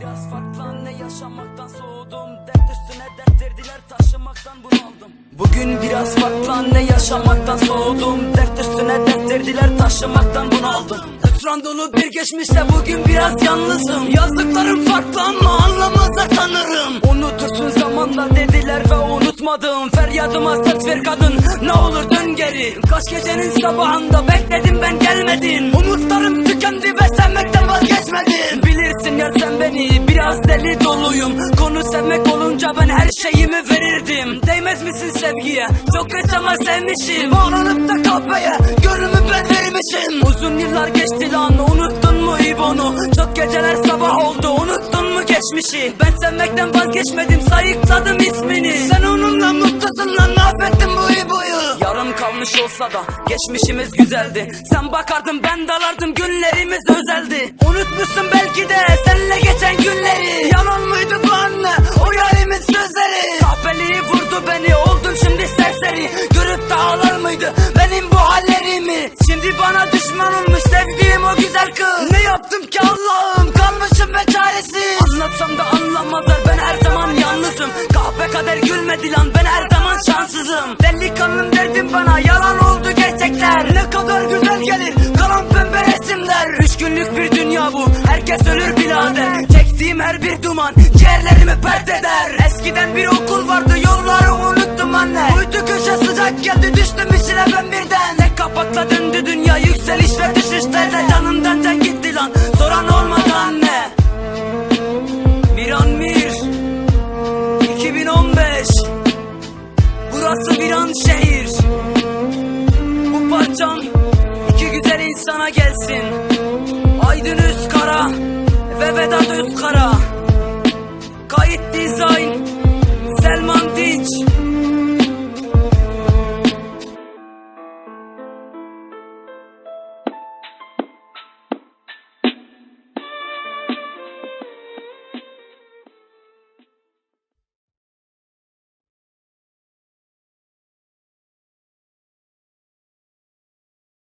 biraz farklı anne yaşamaktan soğudum. Dert üstüne dert verdiler taşımaktan bunaldım. Bugün biraz farklı anne yaşamaktan soğudum. Dert üstüne dert verdiler taşımaktan bunaldım. Hüsran dolu bir geçmişte bugün biraz yalnızım. Yazdıklarım farklı ama anlamazlar tanırım. Unutursun zamanla dediler ve unutmadım. Feryadıma ses ver kadın ne olur dön geri. Kaç gecenin sabahında bekledim ben beni biraz deli doluyum. Konu sevmek olunca ben her şeyimi verirdim. Değmez misin sevgiye? Çok geç ama sevmişim. Bağlanıp da kahveye gönlümü ben vermişim Uzun yıllar geçti lan unuttun mu İbo'nu? Çok geceler sabah oldu unuttun mu geçmişi? Ben sevmekten vazgeçmedim sayıkladım ismini Kalmış olsa da geçmişimiz güzeldi. Sen bakardın ben dalardım günlerimiz özeldi. Unutmuşsun belki de seninle geçen günleri. Yalan mıydı bu anne? O yarimin sözleri. Kahpeliği vurdu beni oldum şimdi serseri. Görüp de ağlar mıydı benim bu hallerimi? Şimdi bana düşman olmuş sevdiğim o güzel kız. Ne yaptım ki Allah'ım? Kalmışım ve çaresiz. Anlatsam da anlamazlar ben her zaman yalnızım. Kahpe kader gülmedi lan ben her zaman şanssızım. Delikanlım günlük bir dünya bu. Herkes ölür birader. Çektiğim her bir duman ciğerlerimi pert eder Eskiden bir okul vardı yolları unuttum anne. Uydu köşe sıcak geldi düştüm içine ben birden. Tek kapakla döndü dünya gelsin. Aydın Üskara ve Vedat Üskara.